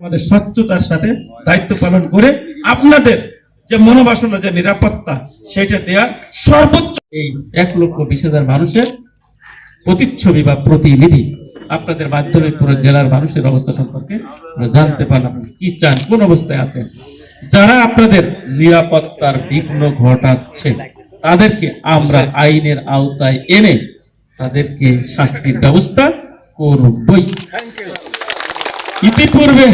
আমাদের স্বচ্ছতার সাথে দায়িত্ব পালন করে আপনাদের যে মনোবাসনা, যে নিরাপত্তা, সেটা দেওয়ার সর্বোচ্চ এই এক লক্ষ বিশ হাজার মানুষের প্রতিচ্ছবি বা প্রতিনিধি আপনাদের মাধ্যমে পুরো জেলার মানুষের অবস্থা সম্পর্কে জানতে পারলাম। কি চান? কোন অবস্থায় আছেন? যারা আপনাদের নিরাপত্তার বিঘ্ন ঘটাচ্ছে, তাদেরকে আমরা আইনের আওতায় এনে তাদেরকে শাস্তির ব্যবস্থা করবই। ইতিপূর্বে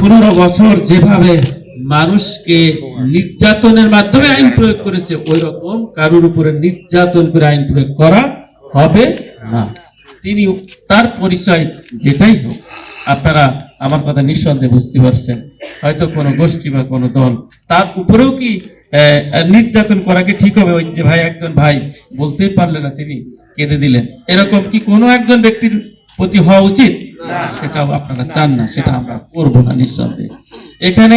পনেরো বছর যেভাবে মানুষকে নির্যাতনের মাধ্যমে আইন প্রয়োগ করেছে ওই রকম কারোর উপরে নির্যাতন করে আইন প্রয়োগ করা হবে না। তিনি তার পরিচয় যেটাই হোক, আপনারা আমার কথা নিঃসন্দেহে বুঝতে পারছেন। হয়তো কোনো গোষ্ঠী বা কোনো দল তার উপরেও কি নির্যাতন করাকে ঠিক হবে? ওই যে ভাই, একজন ভাই বলতেই পারলেন না তিনি, কেঁদে দিলেন। এরকম কি কোনো একজন ব্যক্তির প্রতি হওয়া উচিত? সেটাও আপনারা চান না সেটা আমরা করব না নিঃসন্দেহে। এখানে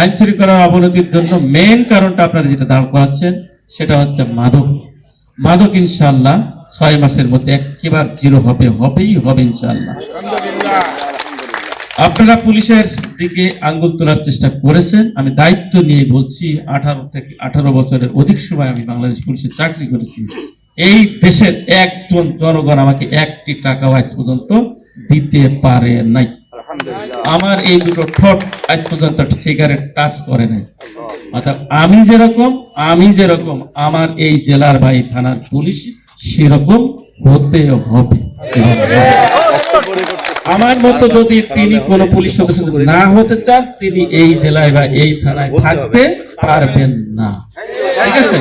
আইন শৃঙ্খলার অবনতির জন্য মেন কারণটা আপনারা যেটা দাঁড় করাচ্ছেন সেটা হচ্ছে মাদক। মাদক ইনশাল্লাহ ছয় মাসের মধ্যে একেবারে জিরো হবে হবেই হবে ইনশাল্লাহ আপনারা পুলিশের দিকে আঙ্গুল তোলার চেষ্টা করেছেন। আমি দায়িত্ব নিয়ে বলছি আঠারো থেকে আঠারো বছরের অধিক সময় আমি বাংলাদেশ পুলিশে চাকরি করেছি। এই দেশের একজন জনগণ আমাকে একটি টাকা আজ পর্যন্ত দিতে পারে নাই। আমার এই দুটো ঠোঁট আজ পর্যন্ত সিগারেট টাচ করে নাই। অর্থাৎ আমি যেরকম আমি যেরকম আমার এই জেলার ভাই থানার পুলিশ সেরকম হতে হবে। আমার মতো যদি তিনি কোন পুলিশ সদস্য না হতে চান তিনি এই জেলায় বা এই থানায় থাকতে পারবেন না। ঠিক আছে?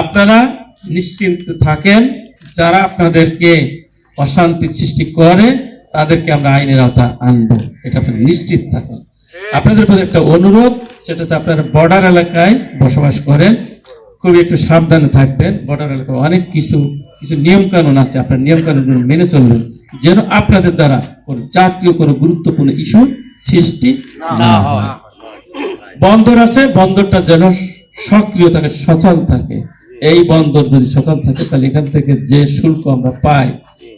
আপনারা নিশ্চিন্ত থাকেন যারা আপনাদেরকে অশান্তি সৃষ্টি করে তাদেরকে আমরা আইনের আওতা আনব। এটা আপনারা নিশ্চিত থাকেন। আপনাদের প্রতি একটা অনুরোধ সেটা হচ্ছে আপনারা বর্ডার এলাকায় বসবাস করেন খুবই একটু সাবধানে থাকবেন। বর্ডার এলাকায় অনেক কিছু কিছু নিয়মকানুন আছে আপনার নিয়মকানুন মেনে চলবেন যেন আপনাদের দ্বারা কোনো জাতীয় কোনো গুরুত্বপূর্ণ ইস্যু সৃষ্টি না হয়। বন্দর আছে বন্দরটা যেন সক্রিয় থাকে সচল থাকে। এই বন্দর যদি সচল থাকে, তাহলে এখান থেকে যে শুল্ক আমরা পাই,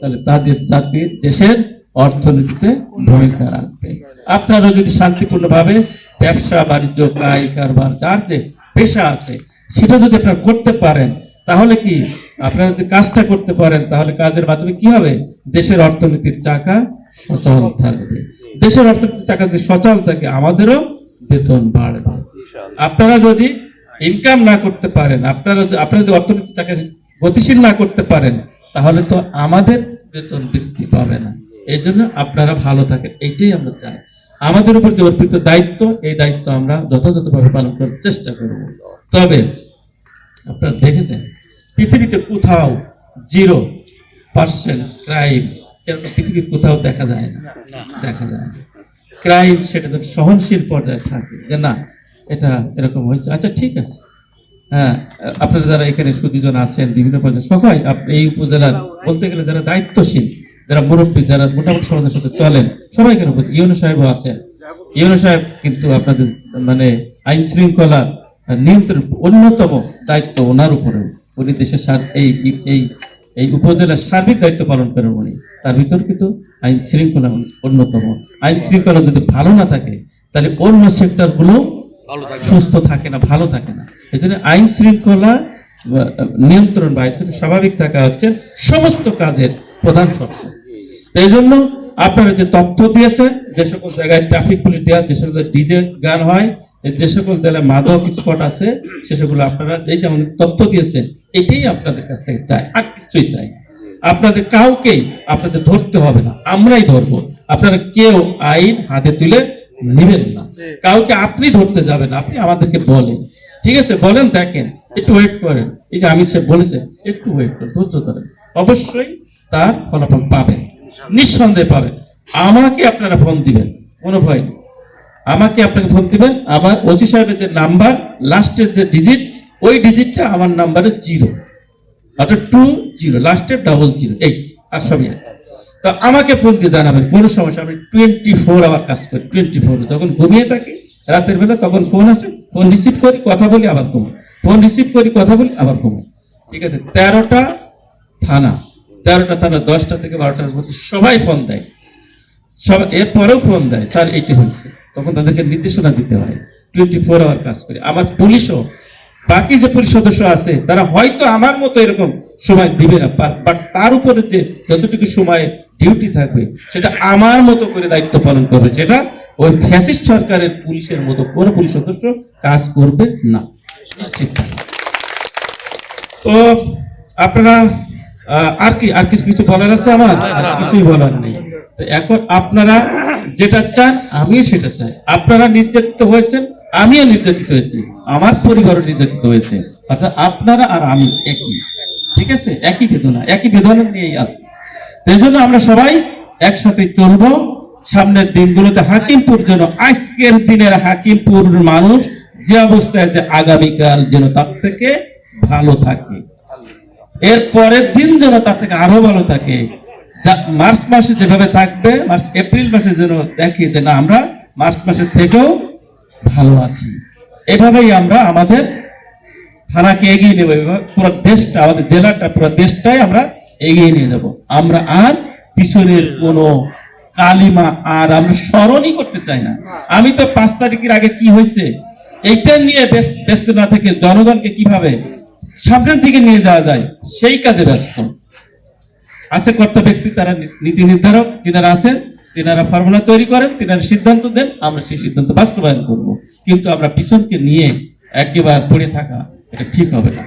তাহলে তাদের জাতির দেশের অর্থনীতিতে ভূমিকা রাখবে। আপনারা যদি শান্তিপূর্ণভাবে ব্যবসা, বাণিজ্য কাই কারবার, যার যে পেশা আছে, সেটা যদি আপনারা করতে পারেন, তাহলে কি আপনারা যদি কাজটা করতে পারেন, তাহলে কাজের মাধ্যমে কি হবে? দেশের অর্থনীতির চাকা সচল থাকবে। দেশের অর্থনীতির চাকা যদি সচল থাকে, আমাদেরও বেতন বাড়বে। আপনারা যদি ইনকাম না করতে পারেন আপনারা যদি- আপনারা যদি অর্থনীতি চাকা গতিশীল না করতে পারেন তাহলে তো আমাদের বেতন বৃদ্ধি পাবে না। এই জন্য আপনারা ভালো থাকেন এইটাই আমরা চাই। আমাদের উপর যে অর্পিত দায়িত্ব এই দায়িত্ব আমরা যথাযথভাবে পালন করার চেষ্টা করব। তবে আপনারা দেখেছেন পৃথিবীতে কোথাও জিরো পার্সেন্ট ক্রাইম এরকম পৃথিবীর কোথাও দেখা যায় না। দেখা যায় না। ক্রাইম সেটা সহনশীল পর্যায়ে থাকে যে না এটা এরকম হয়েছে। আচ্ছা ঠিক আছে। হ্যাঁ আপনারা যারা এখানে সুদীজন আছেন, বিভিন্ন পর্যায়ে, সবাই এই উপজেলার বলতে গেলে যারা দায়িত্বশীল, যারা মুরব্বী, যারা মোটামুটি সমাজের সাথে চলেন, সবাই কেন ইউনো সাহেবও আছেন। ইউনো সাহেব কিন্তু আপনাদের মানে আইন শৃঙ্খলা নিয়ন্ত্রণ অন্যতম দায়িত্ব ওনার উপরে উনি দেশের সার- এই এই এই উপজেলার সার্বিক দায়িত্ব পালন করেন উনি। তার ভিতর কিন্তু আইন শৃঙ্খলা অন্যতম। আইন শৃঙ্খলা যদি ভালো না থাকে, তাহলে অন্য সেক্টরগুলো সুস্থ থাকে না, ভালো থাকে না। এই জন্য আইন শৃঙ্খলা নিয়ন্ত্রণ বা স্বাভাবিক থাকা হচ্ছে সমস্ত কাজের প্রধান শর্ত। এই জন্য আপনারা যে তথ্য দিয়েছেন, যে সকল জায়গায় ট্রাফিক পুলিশ দেওয়া, যে সকল ডিজে গান হয়, যে সকল জায়গায় মাদক স্পট আছে, সে সকল আপনারা এই যেমন তথ্য দিয়েছেন, এটাই আপনাদের কাছ থেকে চাই, আর কিছুই চাই আপনাদের কাউকেই আপনাদের ধরতে হবে না, আমরাই ধরবো। আপনারা কেউ আইন হাতে তুলে নেবেন না। কাউকে আপনি ধরতে যাবেন আপনি আমাদেরকে বলেন। ঠিক আছে বলেন দেখেন একটু ওয়েট করেন। এই যে আমি সে বলেছেন একটু ওয়েট করেন ধৈর্য ধরেন। অবশ্যই তার ফলাফল পাবেন। নিঃসন্দেহে পাবেন। আমাকে আপনারা ফোন দিবেন কোনো ভয় নেই। আমাকে আপনাকে ফোন দিবেন আমার ওসি সাহেবের যে নাম্বার লাস্টের যে ডিজিট ওই ডিজিটটা আমার নাম্বারে জিরো অর্থাৎ টু জিরো লাস্টের ডাবল জিরো এই আর সবই আছে। তো আমাকে ফোন দিয়ে জানাবেন, কোনো সমস্যা আমি টোয়েন্টি ফোর আওয়ার কাজ করি টোয়েন্টি ফোর যখন ঘুমিয়ে থাকি, রাতের বেলা তখন ফোন আসে ফোন রিসিভ করি, কথা বলি, আবার ঘুমাই। ফোন রিসিভ করি, কথা বলি, আবার ঘুমাই। ঠিক আছে? তেরোটা থানা তেরোটা থানা, দশটা থেকে বারোটার মধ্যে সবাই ফোন দেয়। সব এরপরেও ফোন দেয়, স্যার, এইটি হয়েছে। তখন তাদেরকে নির্দেশনা দিতে হয় টোয়েন্টি ফোর আওয়ার কাজ করে। আমার পুলিশও, বাকি যে পুলিশ সদস্য আছে, তারা হয়তো আমার মতো এরকম সময় দিবে না বাট তার উপরে যে যতটুকু সময় ডিউটি থাকবে সেটা আমার মতো করে দায়িত্ব পালন করবে যেটা ওই ফ্যাসিস্ট সরকারের পুলিশের মতো কোনো পুলিশ সদস্য কাজ করবে না। নিশ্চিত। তো আপনারা আর কি আর কিছু কিছু বলার আছে আমার? কিছুই বলার নেই। তো এখন আপনারা যেটা চান আমিও সেটা চাই। আপনারা নির্যাতিত হয়েছেন আমিও নির্যাতিত হয়েছি। আমার পরিবারও নির্যাতিত হয়েছে। অর্থাৎ আপনারা আর আমি একই। ঠিক আছে? একই বেদনা একই বেদনা নিয়েই আছে। এই জন্য আমরা সবাই একসাথে চলবো। সামনের দিনগুলোতে হাকিমপুর যেন আজকের দিনের হাকিমপুর মানুষ যে অবস্থায় আছে আগামীকাল যেন তার থেকে ভালো থাকে। এর পরের দিন যেন তার থেকে আরও ভালো থাকে। মার্চ মাসে যেভাবে থাকবে, মার্চ, এপ্রিল মাসে যেন দেখি যে না, আমরা মার্চ মাসের থেকেও ভালো আছি। এভাবেই আমরা আমাদের থানাকে এগিয়ে নেব। পুরো দেশটা, আমাদের জেলাটা, পুরো দেশটাই আমরা এগিয়ে নিয়ে যাব। আমরা আর পিছনের কোনো কালিমা আর আমরা স্মরণই করতে চাই না। আমি তো পাঁচ তারিখের আগে কি হয়েছে এইটা নিয়ে ব্যস্ত- না থেকে জনগণকে কীভাবে সামনের দিকে নিয়ে যাওয়া যায় সেই কাজে ব্যস্ত। আছে কর্তা ব্যক্তি তারা নীতি নির্ধারক তিনারা আছেন তিনারা ফর্মুলা তৈরি করেন তিনারা সিদ্ধান্ত দেন আমরা সেই সিদ্ধান্ত বাস্তবায়ন করব। কিন্তু আমরা পিছনকে নিয়ে একেবারে পড়ে থাকা এটা ঠিক হবে না।